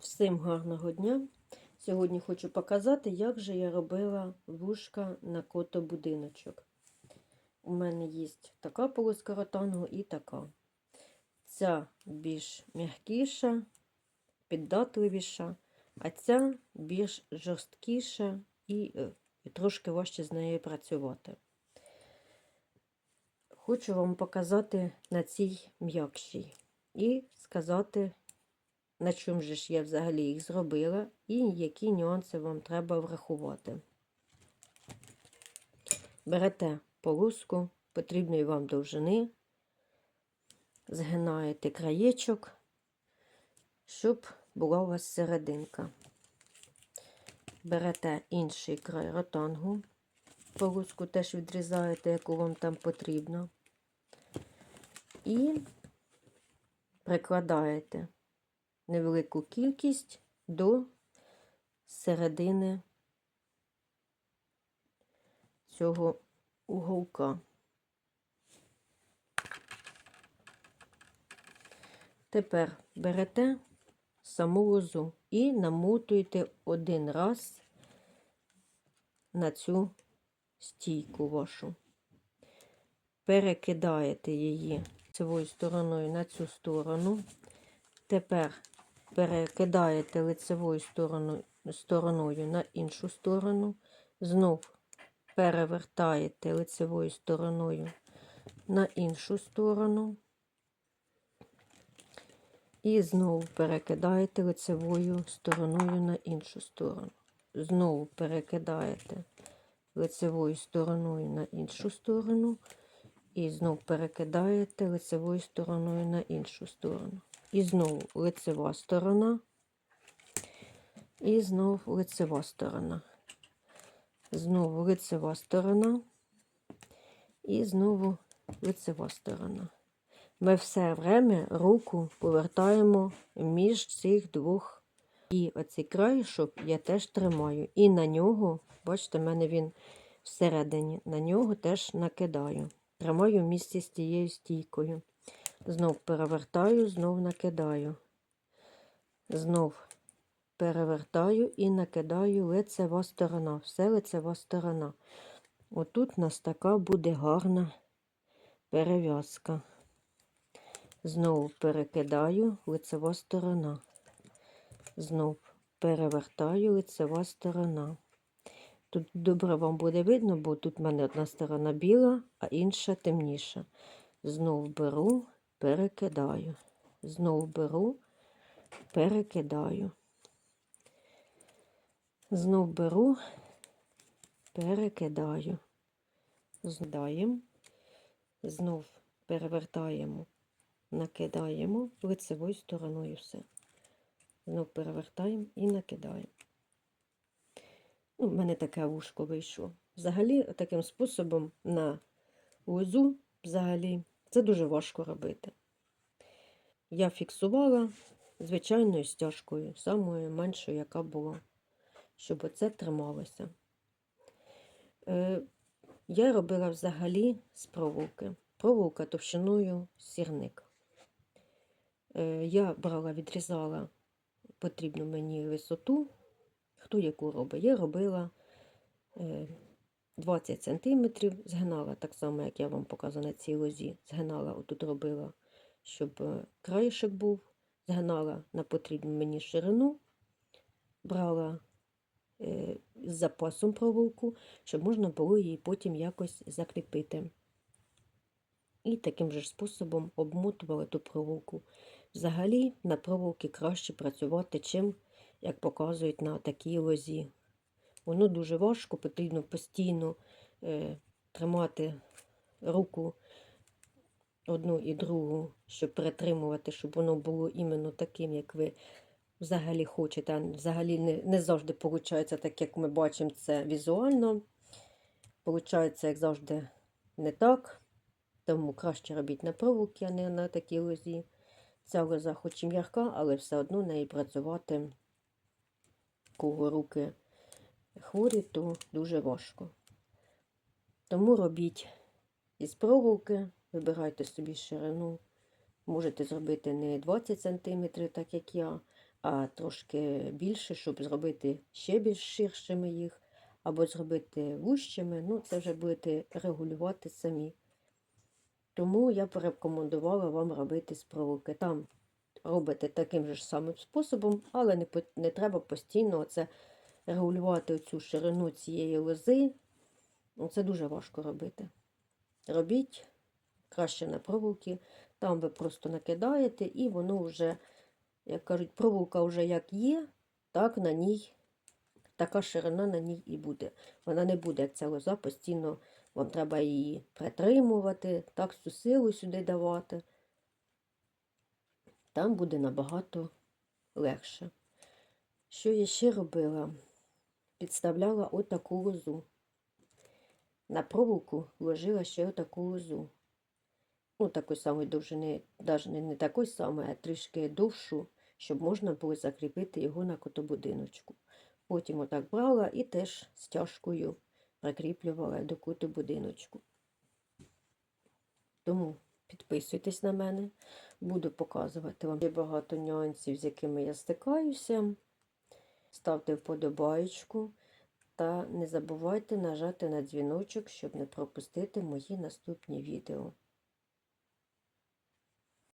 Всім гарного дня! Сьогодні хочу показати, як же я робила вушка на котобудиночок. У мене є така полоска ротангу і така. Ця більш м'якіша, піддатливіша, а ця більш жорсткіша і, е, трошки важче з нею працювати. Хочу вам показати на цій м'якшій і сказати, на чому же ж я взагалі їх зробила і які нюанси вам треба врахувати. Берете полоску потрібної вам довжини, згинаєте краєчок, щоб була у вас серединка. Берете інший край ротангу, полоску теж відрізаєте, яку вам там потрібно, і прикладаєте невелику кількість до середини цього уголка. Тепер берете саму лозу і намотуєте один раз на цю стійку вашу. Перекидаєте її цією стороною на цю сторону. Тепер перекидаєте лицевою стороною, стороною на іншу сторону, знов перевертаєте лицевою стороною на іншу сторону. І знову перекидаєте лицевою стороною на іншу сторону. Знову перекидаєте лицевою стороною на іншу сторону. І знову перекидаєте лицевою стороною на іншу сторону. І знову лицева сторона. І знову лицева сторона. Знову лицева сторона. І знову лицева сторона. Ми все время руку повертаємо між цих двох. І оцей краєшок я теж тримаю. І на нього, бачите, в мене він всередині, на нього теж накидаю. Тримаю в місці з тією стійкою. Знов перевертаю, знов накидаю. Знов перевертаю і накидаю лицева сторона. Все лицева сторона. Отут у нас така буде гарна перев'язка. Знову перекидаю лицева сторона. Знов перевертаю лицева сторона. Тут добре вам буде видно, бо тут в мене одна сторона біла, а інша темніша. Знов беру, перекидаю. Знов беру, перекидаю. Знов беру, перекидаю. Здаємо, знов перевертаємо, накидаємо лицевою стороною все. Знов перевертаємо і накидаємо. Ну, в мене таке вушко вийшло. Взагалі, таким способом на лозу, взагалі, це дуже важко робити. Я фіксувала звичайною стяжкою, самою меншою, яка була, щоб оце трималося. Е, я робила взагалі з проволоки. Проволока товщиною сірник. Е, я брала, відрізала потрібну мені висоту, хто яку робить. Я робила е, 20 см, згинала так само, як я вам показала на цій лозі. Згинала, отут робила, щоб е, краєшок був, згинала на потрібну мені ширину, брала е, з запасом проволоку, щоб можна було її потім якось закріпити. І таким же способом обмотувала ту проволоку. Взагалі на проволоки краще працювати, чим, як показують на такій лозі. Воно дуже важко, потрібно постійно е, тримати руку одну і другу, щоб перетримувати, щоб воно було іменно таким, як ви взагалі хочете. А взагалі не, не завжди виходить так, як ми бачимо це візуально. Получається, як завжди, не так. Тому краще робіть на проволоки, а не на такій лозі. Ця лоза хоч і м'яка, але все одно неї працювати, кого руки хворі, то дуже важко. Тому робіть із проволоки, вибирайте собі ширину. Можете зробити не 20 см, так як я, а трошки більше, щоб зробити ще більш ширшими їх, або зробити вущими, ну це вже будете регулювати самі. Тому я порекомендувала вам робити з проволоки. Там робите таким же самим способом, але не, не треба постійно це регулювати цю ширину цієї лози. Ну, Це дуже важко робити. Робіть краще на проволоки. Там ви просто накидаєте, і воно вже, як кажуть, проволока вже як є, так на ній, така ширина на ній і буде. Вона не буде, як ця лоза, постійно вам треба її притримувати, так всю силу сюди давати. Там буде набагато легше. Що я ще робила? Підставляла отаку лозу. На проволоку ложила ще отаку лозу. Ну, такої самої довжини, навіть не, такої самої, а трішки довшу, щоб можна було закріпити його на котобудиночку. Потім отак брала і теж стяжкою прикріплювала до котобудиночку. Тому підписуйтесь на мене, буду показувати вам багато нюансів, з якими я стикаюся. Ставте вподобайку та не забувайте нажати на дзвіночок, щоб не пропустити мої наступні відео.